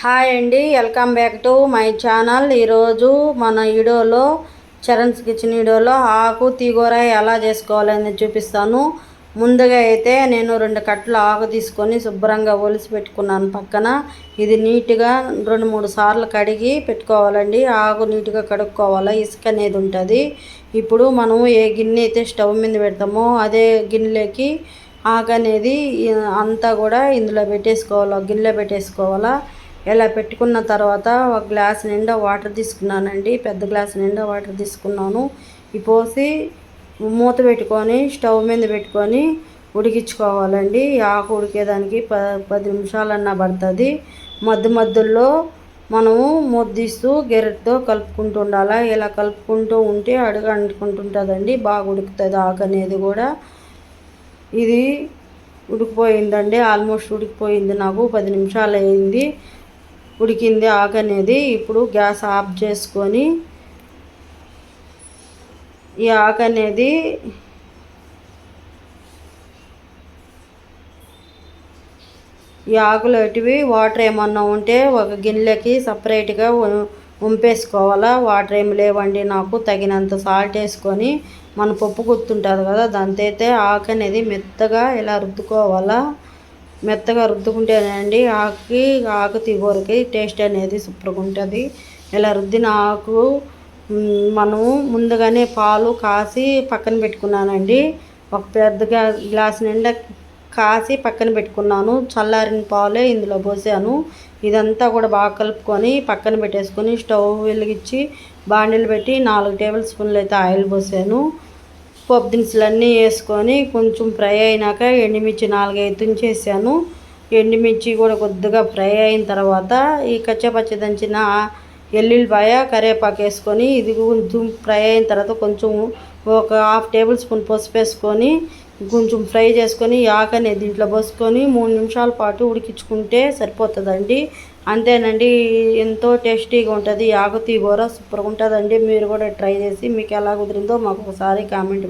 Hi అండి welcome back to my channel. ఈరోజు మన వీడియోలో చరణ్స్ కిచెన్ వీడియోలో ఆకు తీగూర ఎలా చేసుకోవాలని చూపిస్తాను. ముందుగా అయితే నేను రెండు కట్టలు ఆకు తీసుకొని శుభ్రంగా ఒలిసి పెట్టుకున్నాను పక్కన. ఇది నీట్గా రెండు మూడు సార్లు కడిగి పెట్టుకోవాలండి. ఆకు నీట్గా కడుక్కోవాలి ఇసుక అనేది ఉంటుంది. ఇప్పుడు మనం ఏ గిన్నె అయితే స్టవ్ మీద పెడతామో అదే గిన్నెలోకి ఆకు అనేది అంతా కూడా ఇందులో పెట్టేసుకోవాలా గిన్నెలో పెట్టేసుకోవాలా. ఇలా పెట్టుకున్న తర్వాత ఒక గ్లాస్ నిండా వాటర్ తీసుకున్నానండి. పెద్ద గ్లాస్ నిండా వాటర్ తీసుకున్నాను. ఈ పోసి మూత పెట్టుకొని స్టవ్ మీద పెట్టుకొని ఉడికించుకోవాలండి. ఆకు ఉడికేదానికి ప పది నిమిషాలన్నా పడుతుంది. మధ్య మధ్యలో మనము ముద్దిస్తూ గెరెట్తో కలుపుకుంటూ ఉండాలి? ఇలా కలుపుకుంటూ ఉంటే అడుగు అంటుకుంటుంటుందండి. బాగా ఉడుకుతుంది ఆకు అనేది కూడా. ఇది ఉడికిపోయిందండి. ఆల్మోస్ట్ ఉడికిపోయింది నాకు. పది నిమిషాలు అయింది ఉడికింది ఆకు అనేది ఇప్పుడు గ్యాస్ ఆఫ్ చేసుకొని ఈ ఆకు అనేది ఈ ఆకులు అటువి వాటర్ ఏమన్నా ఉంటే ఒక గిన్నెలకి సపరేట్గా ఉంపేసుకోవాలా? వాటర్ ఏమి లేవండి నాకు తగినంత సాల్ట్ వేసుకొని మన పప్పు గుర్తుంటుంది కదా దాంతైతే ఆకు అనేది మెత్తగా ఇలా రుద్దుకోవాలా? మెత్తగా రుద్దుకుంటేనండి ఆకుకి ఆకు తీగూరకి టేస్ట్ అనేది సూపర్గా ఉంటుంది. ఇలా రుద్దిన ఆకు మనము ముందుగానే పాలు కాసి పక్కన పెట్టుకున్నానండి. ఒక పెద్దగా గ్లాస్ నిండా కాసి పక్కన పెట్టుకున్నాను. చల్లారిన పాలే ఇందులో పోసాను. ఇదంతా కూడా బాగా కలుపుకొని పక్కన పెట్టేసుకొని స్టవ్ వెలిగించి బాండీలు పెట్టి నాలుగు టేబుల్ స్పూన్లు అయితే ఆయిల్ పోసాను. పప్పు దినుసులు అన్నీ వేసుకొని కొంచెం ఫ్రై అయినాక ఎండుమిర్చి నాలుగైదు తుంచేసాను ఎండుమిర్చి కూడా కొద్దిగా ఫ్రై అయిన తర్వాత ఈ కచ్చపచ్చ దంచిన ఎల్లుల్లిపాయ కరివేపాకు వేసుకొని ఇది కొంచెం ఫ్రై అయిన తర్వాత కొంచెం ఒక హాఫ్ టేబుల్ స్పూన్ పసుపు వేసుకొని కొంచెం ఫ్రై చేసుకొని యాకని దీంట్లో పోసుకొని మూడు నిమిషాల పాటు ఉడికించుకుంటే సరిపోతుందండి. అంతేనండి ఎంతో టేస్టీగా ఉంటుంది. ఆకుతీ కూర సూపర్గా ఉంటుందండి. మీరు కూడా ట్రై చేసి మీకు ఎలా కుదిరిందో మాకు ఒకసారి కామెంట్